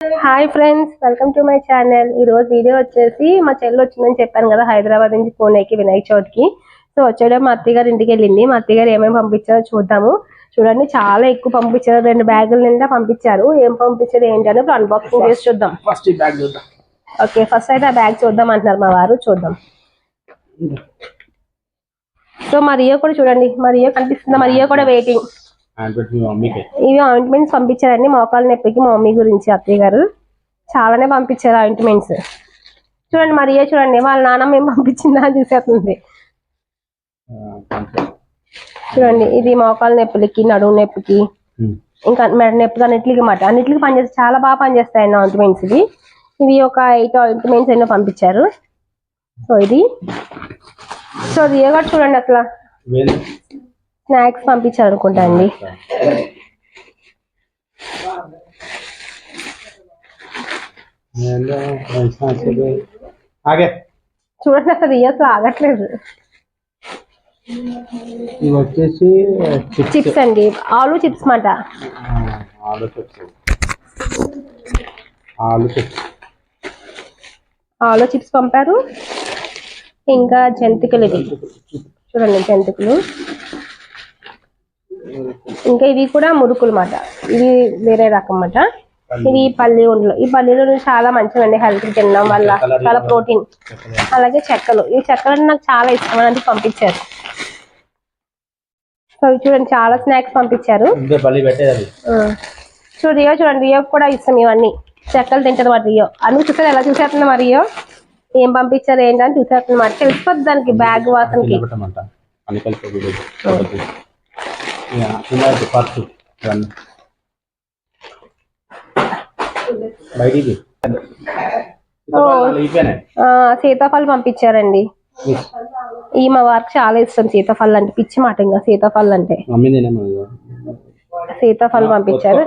Hi friends welcome to my channel ఈ రోజు video వచ్చేసి మా చెల్లి వచ్చిందని చెప్పాను కదా హైదరాబాద్ నుంచి పూణేకి వినాయక చవితికి. సో వచ్చేటప్పుడు మా అత్తయ్య గారి ఇంటికి వెళ్ళింది. మా అత్తయ్య గారు ఏమేమి పంపించారో చూద్దాము. చూడండి చాలా ఎక్కువ పంపించారు. రెండు బ్యాగుల నిండా పంపించారు. ఏం పంపించారు ఏంటి అని ఇప్పుడు అన్బాక్సింగ్ చేసి చూద్దాం. ఫస్ట్ బ్యాగ్ చూద్దాం. ఓకే ఫస్ట్ అయితే ఆ బ్యాగ్ చూద్దాం అంటున్నారు మా వారు. చూద్దాం. సో మా రియో కూడా చూడండి. మా రియో కనిపిస్తుంది? మా రియో కూడా వెయిటింగ్ ఇవి ఆయింట్మెంట్స్ పంపించారండి మోకాలు నొప్పికి మా మమ్మీ గురించి అత్తయ్య గారు. చాలానే పంపించారు ఆయింట్మెంట్స్. చూడండి మరియే చూడండి వాళ్ళ నాన్నమ్మ ఏం పంపించిందా అని చూసేస్తుంది. చూడండి ఇది మోకాలు నొప్పులకి నడుము నొప్పికి ఇంకా మెడ నొప్పి అన్నిటికి మాట. అన్నిటికి పనిచేస్తాయి చాలా బాగా పనిచేస్తాయండి ఆయింట్మెంట్స్ ఇవి. ఇవి ఒక ఎయిట్ ఆయింట్మెంట్స్ ఎన్నో పంపించారు. సో ఇది. సో రియో కూడా చూడండి అసలు? స్నాక్స్ పంపించారు అనుకుంటా అండి చూడండి అసలు అసలు ఆగట్లేదు. ఇవి వచ్చేసి చిప్స్. చిప్స్ అండి. ఆలు చిప్స్ మాట. ఆలు చిప్స్. ఆలు చిప్స్. ఆలు చిప్స్ పంపారు. ఇంకా జంతికలు ఇవి. చూడండి జంతికలు. ఇంకా ఇవి కూడా మురుకులు మాట ఇవి వేరే రకం మాట ఇవి పల్లి ఉండలు ఈ పల్లీలు చాలా మంచిదండి హెల్త్ తినడం వల్ల. చాలా ప్రోటీన్. అలాగే చెక్కలు. ఈ చెక్కలు నాకు చాలా ఇష్టం అని పంపించారు. సో చూడండి చాలా స్నాక్స్ పంపించారు. చూడు రియో చూడండి రియో కూడా ఇష్టం ఇవన్నీ. చెక్కలు తింటది మాట రియో. అన్ని చూసారు ఎలా చూసేస్తుంది మరి రియో? ఏం పంపించారు ఏంటని చూసేస్తుంది మాట తెలిసిపోద్ది దానికి బ్యాగ్ వాసనకి. కింద పర్సు ఇవన్నీ బయటికి. సీతాఫలం పంపించారండి. ఈ మా వారికి చాలా ఇష్టం సీతాఫలం అంటే పిచ్చి మాట ఇంకా సీతాఫలం అంటే. సీతాఫలం పంపించారు.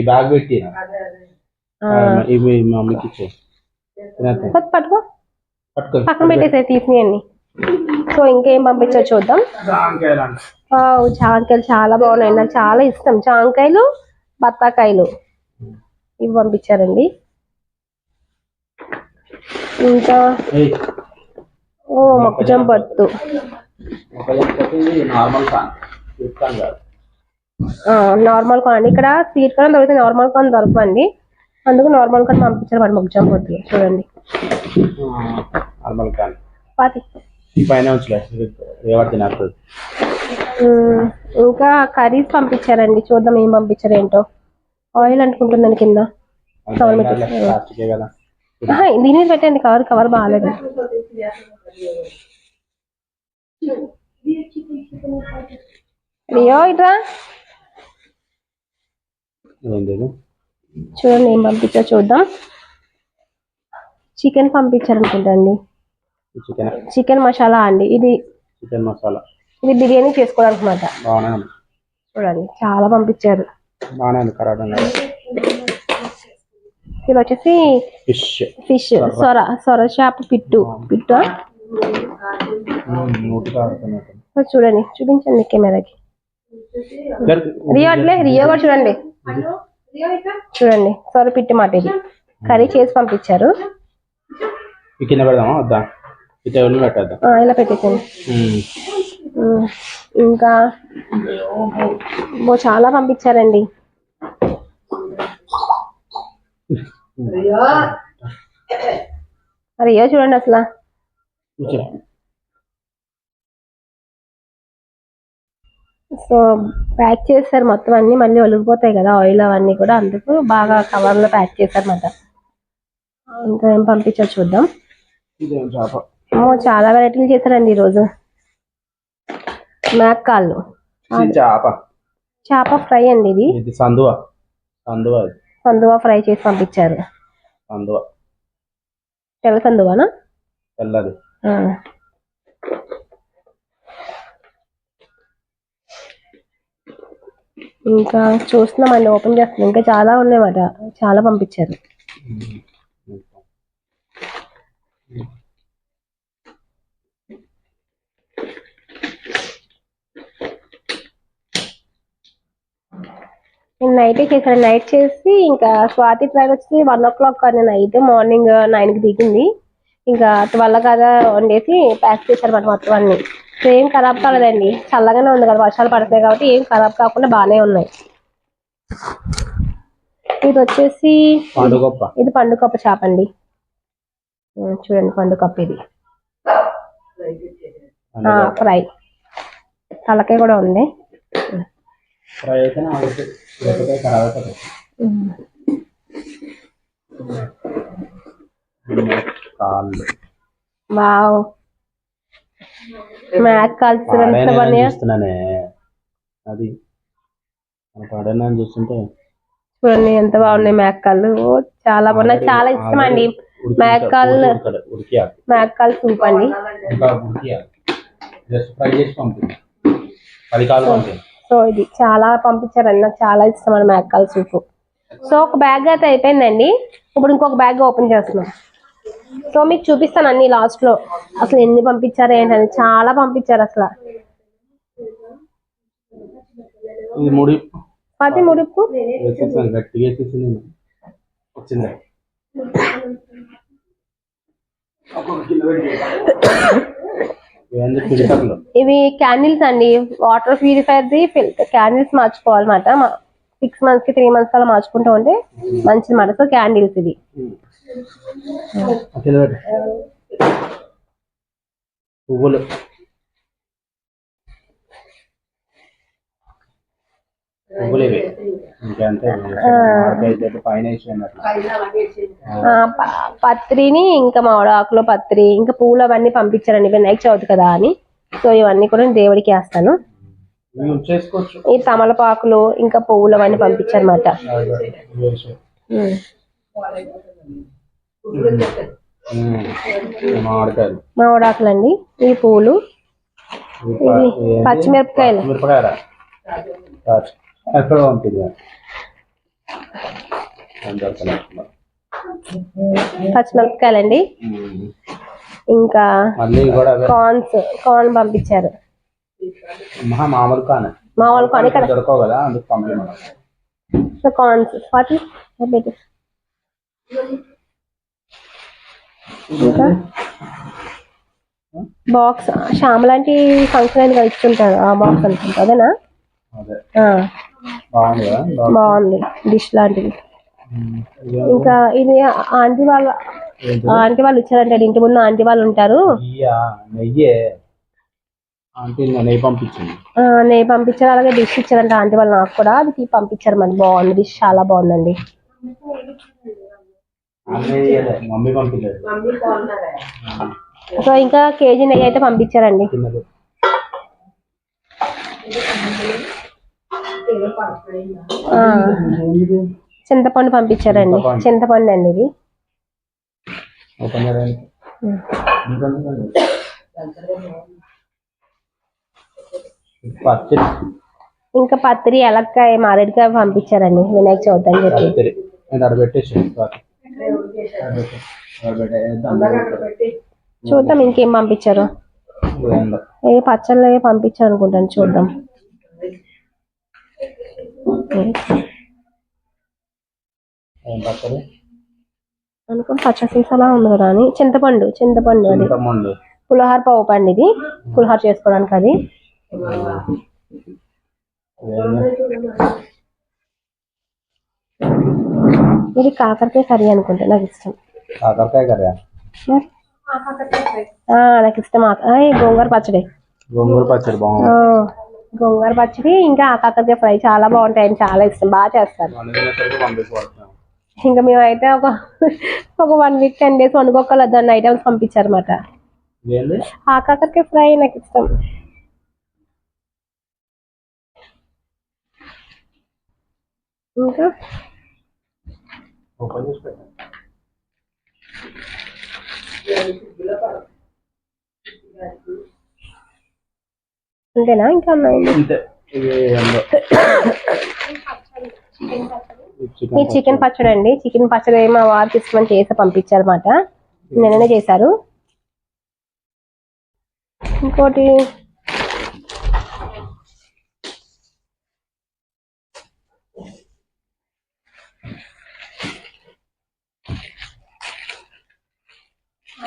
ఈ బ్యాగ్ పెట్టి పట్టుకో. పక్కన పెట్టేసాయి తీసినాయండి. సో ఇంకేం పంపించారు చూద్దాం. జాంకాయలు చాలా బాగున్నాయి. నాకు చాలా ఇష్టం. జాంకాయలు బత్తాకాయలు ఇవి పంపించారండి. ఇంకా ఓ మొక్కజొన్న పట్టు. నార్మల్ కాన్ ఇక్కడ స్వీట్ కార్న్ దొరుకుతుంది నార్మల్ కార్న్ దొరకండి అందుకు నార్మల్ కార్న్ పంపించారు వాడు మొక్కజొన్న పట్టు చూడండి. నార్మల్ ఫ్యాన్ పాతి. ఈ పైన ఉమ్, ఇంకా కర్రీస్ పంపించారండి. చూద్దాం ఏం పంపించారు ఏంటో ఆయిల్ అంటుకుంటుందని కింద. దీని పెట్టండి. కవర్ కవర్ బాగాలేదు. ఇట్రా? చూడండి ఏం పంపించారు చూద్దాం. చికెన్ పంపించారు అనుకుంటా అండి. చికెన్ చికెన్ మసాలా అండి. ఇది చికెన్ మసాలా ఇది బిర్యానీ చేసుకోవడానికి బాగానే ఉంది. చూడండి చాలా పంపించారు. బాగానే ఉంది కరాటం ఇది వచ్చేసి ఫిష్ ఫిష్ సొర. సొర చేప పిట్టు. పిట్టు? చూడండి చూపించండి కెమెరాకి. రియో అట్లే రియో కూడా చూడండి. చూడండి సొర పిట్టు మాట ఇది కర్రీ చేసి పంపించారు. కింద పెడదామా వద్దా? పెట్టేద్దాం ఇలా పెట్టేసాను ఇంకా చాలా పంపించారండి. రియో చూడండి అసలు. సో ప్యాక్ చేస్తారు మొత్తం అన్ని మళ్ళీ ఒలిగిపోతాయి కదా ఆయిల్ అవన్నీ కూడా అందుకు బాగా కవర్లో ప్యాక్ చేశారు అన్నమాట. ఇంకా ఏం పంపించారు చూద్దాం. ఓ చాలా వెరైటీలు చేశారండి ఈరోజు. మేక కాళ్ళు. ఇది చేప. చేప ఫ్రై అండి ఇది. ఇది సందువ. సందువ ఇది సందువా ఫ్రై చేసి పంపించారు. సందువ. తెల్ల సందువానా? తెల్లది. ఆ. ఇంకా చూస్తున్నామండి ఓపెన్ చేస్తున్నాం. ఇంకా చాలా ఉన్నాయన్నమాట. చాలా పంపించారు. నేను నైటే చేశాను. నైట్ చేసి ఇంకా స్వాతి ట్రైన్ వచ్చి వన్ ఓ క్లాక్ కానీ నైట్ మార్నింగ్ నైన్కి దిగింది. ఇంకా ట్వెల్వ్ కదా వండేసి ప్యాక్ చేశారు మాట మొత్తం అన్ని. సో ఏం ఖరాబ్ కాలేదండి. చల్లగానే ఉంది కదా వర్షాలు పడుతున్నాయి కాబట్టి ఏం ఖరాబ్ కాకుండా బాగానే ఉన్నాయి. ఇది వచ్చేసి పండుగప్ప. ఇది పండుకప్ప చేప అండి. చూడండి పండుకప్ప ఇది. ఫ్రై తలకాయ కూడా ఉంది. ఖరాబ్ అవుతుంది ఉమ్. కాళ్ళు. వావ్. మ్యాక్ చూస్తున్నానే. అది. మన చూస్తుంటే. చూడండి ఎంత బాగున్నాయి మేకలు చాలా బాగున్నాయి. చాలా ఇష్టం అండి. సూప్ అండి. ఇంకా ఉడికియాలి జస్ట్ ఫ్రై చేసి పంపింది పది పంపింది సో ఇది చాలా పంపించారండి నాకు చాలా ఇష్టం అండి మేకల సూప్. సో ఒక బ్యాగ్ అయితే అయిపోయిందండి. ఇప్పుడు ఇంకొక బ్యాగ్ ఓపెన్ చేస్తున్నాం. సో మీకు చూపిస్తాను అన్ని లాస్ట్లో. అసలు ఎన్ని పంపించారు ఏంటని. చాలా పంపించారు అసలు. ఇది ముడి. పది ముడుపు. వచ్చింది. ఇవి క్యాండిల్స్ అండి. వాటర్ ప్యూరిఫైర్ ది క్యాండిల్స్ మార్చుకోవాలన్నమాట. సిక్స్ మంత్స్కి త్రీ మంత్స్ అలా మార్చుకుంటూ ఉంటే మంచి మాట. సో క్యాండిల్స్ ఇది పెట్టు పువ్వులు. పువ్వులు ఇవి ఇంకంతే పత్రిని ఇంకా మామిడి ఆకులో పత్రి ఇంకా పూలు అవన్నీ పంపించారండి వినాయక చవితి కదా అని. సో ఇవన్నీ కూడా నేను దేవుడికి వేస్తాను. ఈ తమలపాకులు ఇంకా పువ్వులు అవన్నీ పంపించారన్నమాట. ఇవి వేసి. ఉమ్. ఉమ్. మామిడికాయలు. మామిడి ఆకులు అండి ఈ పూలు ఇవి? పచ్చిమిరపకాయలు? ఎక్కడ పంపింది పచ్చిమిరపకాయలు అండి ఇంకా కార్న్స్ కార్న్ పంపించారు. మామూలు కానే మామూలు కార్న్ ఇక్కడ. దొరకవు కదా అందుకు కార్న్స్ స్వాతి ఇంకా? బాక్స్ శ్యామలాంటి ఫంక్షన్ అని ఇస్తుంటారు ఆ బాక్స్ అనుకుంటా అదేనా? బాగుంది? డిష్ లాంటిది. ఇంకా ఇది ఆంటీ వాళ్ళ ఆంటీ వాళ్ళు ఇచ్చారంటే. ఇంటి ముందు ఆంటీ వాళ్ళు ఉంటారు. నెయ్యా? నెయ్యే? అంటే ఇంకా నెయ్యి పంపించింది ఆ, నేను పంపించారు. అలాగే డిష్ ఇచ్చారంట ఆంటీ వాళ్ళు నాకు కూడా. అది పంపించారు. మరి బాగుంది. డిష్ చాలా బాగుందండి. సో ఇంకా కేజీ నెయ్యి అయితే పంపించారండి. చింతపండు పంపించారండి. చింతపండు. చింతపండు అండి ఇది. ఇంకా పత్రి ఎలక్కాయ మారేడుకాయ పంపించారండి. వినాయక చవితి అని చెప్పి. చూద్దాం ఇంకేం పంపించారు. ఏ పచ్చళ్ళు ఏ పంపించారు అనుకుంటాను చూద్దాం. అనుకో పచ్చ సీసాలా ఉంది కదా అని చింతపండు చింతపండు అది. పులిహార పావు పండు ఇది పులిహార చేసుకోవడానికి అది. ఇది కాకరకాయ కర్రీ అనుకుంటా నాకు ఇష్టం. కాకరకాయ? ఆ, నాకు ఇష్టం. గోంగూర పచ్చడి. గోంగూర పచ్చడి బాగుంది. గోంగూర పచ్చడి ఇంకా ఆ కాకరకాయ ఫ్రై చాలా బాగుంటాయి చాలా ఇష్టం. బాగా చేస్తారు. ఇంకా మేమైతే ఒక ఒక వన్ వీక్ టెన్ డేస్ వండుకోగలదు అన్న ఐటమ్స్ పంపించారన్నమాట. ఇదేంది ఆ కాకరకాయ ఫ్రై నాకు ఇష్టం. ఇంకా? చేసి పెట్టండి అంతేనా? ఇంకా ఈ చికెన్ పచ్చడి అండి. చికెన్ పచ్చడి మా వారు తీసుకొని చేసి పంపించారు అనమాట నిన్ననే చేశారు. ఇంకోటి?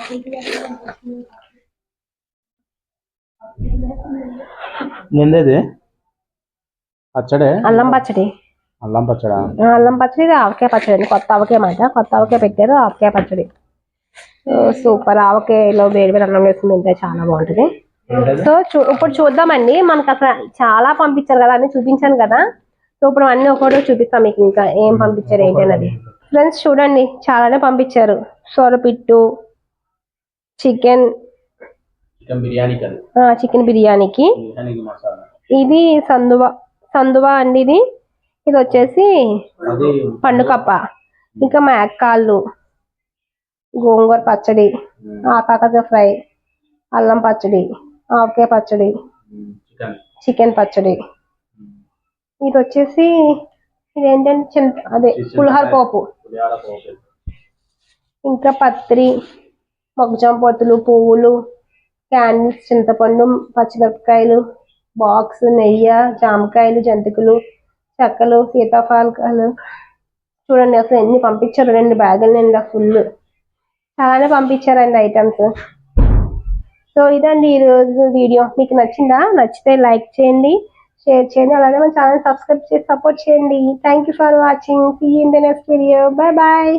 Thank you. ఏంది పచ్చడే? అల్లం పచ్చడి. అల్లం పచ్చడా? అల్లం పచ్చడి ఆవకాయ పచ్చడి అండి. కొత్త ఆవకాయ మాట. కొత్త ఆవకాయ పెట్టారు ఆవకాయ పచ్చడి. సూపర్. ఆవకాయలో వేడి వేడి అన్నం వేసుకుని తింటే చాలా బాగుంటుంది. సో ఇప్పుడు చూద్దామండి. మనకు అసలు చాలా పంపించారు కదా అన్ని చూపించాను కదా. సో ఇప్పుడు అన్ని ఒకటి చూపిస్తాం మీకు ఇంకా ఏం పంపించారు ఏంటి అన్నది. ఫ్రెండ్స్ చూడండి. చాలానే పంపించారు. సొరపిట్టు చికెన్ చికెన్ బిర్యానీకి. ఇది సందువా సందువా అండి ఇది. ఇది వచ్చేసి పండుకప్ప. ఇంకా మేకాళ్ళు గోంగూర పచ్చడి ఆకాకర ఫ్రై అల్లం పచ్చడి ఆవకాయ పచ్చడి చికెన్. పచ్చడి. ఇది వచ్చేసి ఇది ఏంటంటే చింత అదే పులిహోర పోపు. ఇంకా పత్రి మొగ్గజామ పొత్తులు పువ్వులు క్యాన్స్ చింతపండు పచ్చిమిరపకాయలు బాక్స్ నెయ్యి జామకాయలు జంతికలు చెక్కలు సీతాఫలకాయలు చూడండి అసలు ఎన్ని పంపించారు రెండు బ్యాగులు నిండా ఫుల్ చాలానే పంపించారండి ఐటమ్స్ సో ఇదండి ఈరోజు వీడియో మీకు నచ్చిందా? నచ్చితే లైక్ చేయండి షేర్ చేయండి అలాగే మన ఛానల్ సబ్స్క్రైబ్ చేసి సపోర్ట్ చేయండి. Thank you for watching see in the next video bye bye